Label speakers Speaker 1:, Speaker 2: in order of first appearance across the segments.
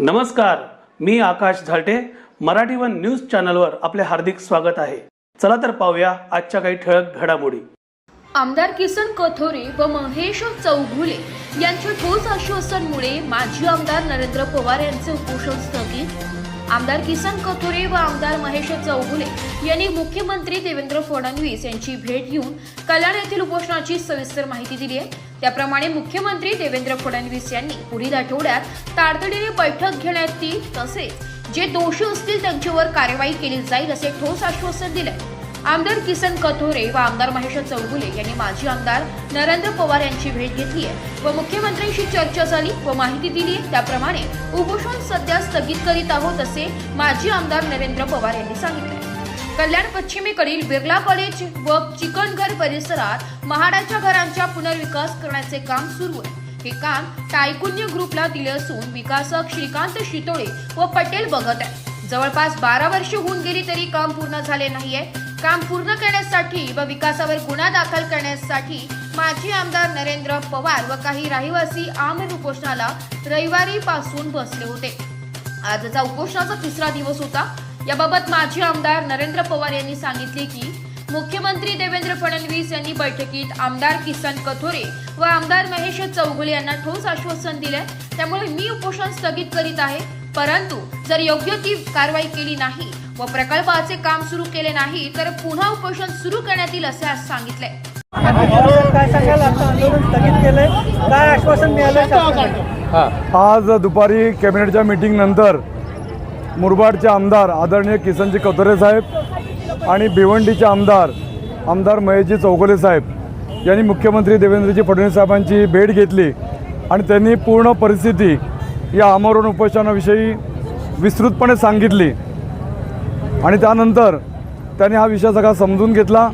Speaker 1: नमस्कार मी Akash Zalte. Marathi one news चॅनलवर आपले हार्दिक स्वागत आहे. चला तर पाहूया आजच्या काही ठळक घडामोडी.
Speaker 2: आमदार किसन कथोरे व महेश चौघुले यांच्या ठोस आश्वासनमुळे माजी आमदार नरेंद्र पवार यांचे उपोषण स्थगित. आमदार किसन कथोरे व आमदार महेश चौघुले यांनी मुख्यमंत्री देवेंद्र फडणवीस यांची भेट घेऊन कल्याण येथील उपोषणाची सविस्तर माहिती दिली आहे. त्याप्रमाणे मुख्यमंत्री देवेंद्र फडणवीस यांनी पुढील आठवड्यात तातडीने बैठक घेण्यात येईल तसेच जे दोषी असतील त्यांच्यावर कारवाई केली जाईल असे ठोस आश्वासन दिले आमदार किसन कथोरे व आमदार महेश चौगुले यांनी माजी आमदार नरेंद्र पवार यांची भेट घेतली आहे व मुख्यमंत्र्यांशी चर्चा झाली व माहिती दिली आहे. त्याप्रमाणे उपोषण सध्या स्थगित करीत आहोत असे माजी आमदार नरेंद्र पवार यांनी सांगितले. कल्याण पश्चिमेकडील बिर्ला कॉलेज व चिकनघर परिसरात महाडाच्या घरांचा पुनर्विकास करण्याचे काम सुरू आहे. हे काम टायकुन्य ग्रुपला दिले असून विकासक श्रीकांत शितोळे व पटेल बघत आहे जवळपास बारा वर्षे होऊन गेली तरी काम पूर्ण झाले नाहीये. काम पूर्ण करण्यासाठी व विकासावर गुन्हा दाखल करण्यासाठी माजी आमदार नरेंद्र पवार व काही रहिवासी आमरण उपोषणाला रविवारी पासून बसले होते. आजचा उपोषणाचा तिसरा दिवस होता. याबाबत माजी आमदार नरेंद्र पवार यांनी सांगितले की मुख्यमंत्री देवेंद्र फडणवीस यांनी बैठकीत आमदार किसन कथोरे व आमदार महेश चौगुले यांना ठोस आश्वासन दिले त्यामुळे मी उपोषण स्थगित करीत आहे. परंतु जर योग्य ती कारवाई केली नाही व प्रकल्पाचे काम सुरू केले नाही तर पुन्हा उपोषण सुरू करण्यात येईल असे आज सांगितले.
Speaker 3: आज दुपारी कॅबिनेटच्या मीटिंगनंतर मुरबाडचे आमदार आदरणीय किसनजी कतोरे साहेब आणि भिवंडीचे आमदार आमदार महेशजी चौगुले साहेब यांनी मुख्यमंत्री देवेंद्रजी फडणवीस साहेबांची भेट घेतली आणि त्यांनी पूर्ण परिस्थिती या आमरण उपोषणाविषयी विस्तृतपणे सांगितली. आणि त्यानंतर त्यांनी हा विषय सगळा समजून घेतला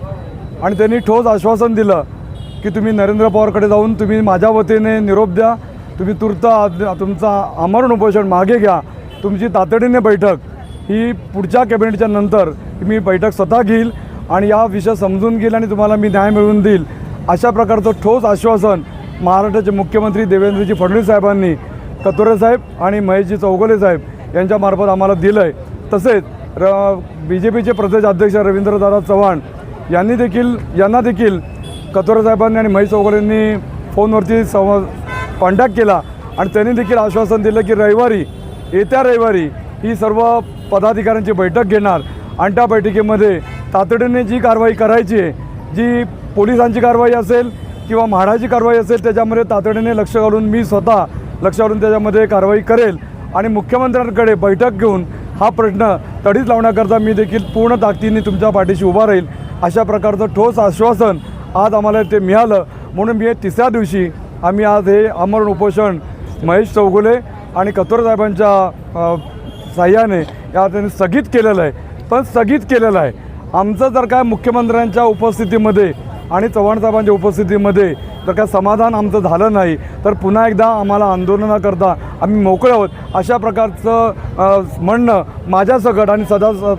Speaker 3: आणि त्यांनी ठोस आश्वासन दिलं की तुम्ही नरेंद्र पवारकडे जाऊन तुम्ही माझ्या वतीने निरोप द्या तुम्ही तुर्त तुमचा आमरण उपोषण मागे घ्या तुमची तातडीने बैठक ही पुढच्या कॅबिनेटच्या नंतर मी बैठक स्वतः घेईल आणि या विषय समजून घेईल आणि तुम्हाला मी न्याय मिळवून देईल. अशा प्रकारचं ठोस आश्वासन महाराष्ट्राचे मुख्यमंत्री देवेंद्रजी फडणवीस साहेबांनी कतोरे साहेब आणि महेशजी चौगुले साहेब यांच्यामार्फत आम्हाला दिलं आहे तसेच र बी जे पीचे प्रदेश अध्यक्ष रवींद्रदादा चव्हाण यांनी देखील यांना देखील कतोरे साहेबांनी आणि महेश चौगुलेंनी फोनवरती संवाद कॉन्टॅक्ट केला आणि त्यांनी देखील आश्वासन दिलं की रविवारी येत्या रविवारी ही सर्व पदाधिकाऱ्यांची बैठक घेणार आणि त्या बैठकीमध्ये तातडीने जी कारवाई करायची आहे जी पोलिसांची कारवाई असेल किंवा म्हाडाची कारवाई असेल त्याच्यामध्ये तातडीने लक्ष घालून मी स्वतः लक्ष घालून त्याच्यामध्ये कारवाई करेल आणि मुख्यमंत्र्यांकडे बैठक घेऊन हा प्रश्न तडीच लावण्याकरता मी देखील पूर्ण ताकदीने तुमच्या पाठीशी उभा राहील. अशा प्रकारचं ठोस आश्वासन आज आम्हाला ते मिळालं. म्हणून मी हे तिसऱ्या दिवशी आम्ही आज हे आमरण उपोषण महेश चौगुले आणि कतोरे साहेबांच्या साह्याने या त्यांनी स्थगित केलेलं आहे. पण स्थगित केलेलं आहे. आमचं जर काय मुख्यमंत्र्यांच्या उपस्थितीमध्ये आणि चव्हाणसाहेबांच्या उपस्थितीमध्ये जर का समाधान आमचं झालं नाही तर पुन्हा एकदा आम्हाला आंदोलनाकरता आम्ही मोकळे आहोत. अशा प्रकारचं म्हणणं माझ्यासकट आणि सदा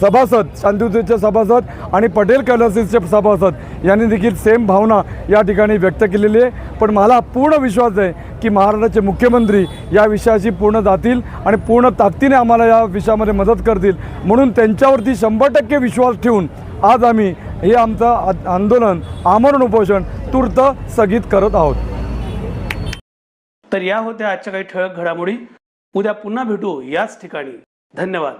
Speaker 3: सभासद शांतियुतीचे सभासद आणि पटेल कॅलसीसचे सभासद यांनी देखील सेम भावना या ठिकाणी व्यक्त केलेली आहे. पण मला पूर्ण विश्वास आहे की महाराष्ट्राचे मुख्यमंत्री या विषयाशी पूर्ण जातील आणि पूर्ण ताकदीने आम्हाला या विषयामध्ये मदत करतील. म्हणून त्यांच्यावरती शंभर टक्के विश्वास ठेवून आज आम्ही हे आमचं आंदोलन आमरण उपोषण तूर्त स्थगित करत आहोत.
Speaker 1: तर या होत्या आजच्या काही ठळक घडामोडी. उद्या पुन्हा भेटू याच ठिकाणी. धन्यवाद.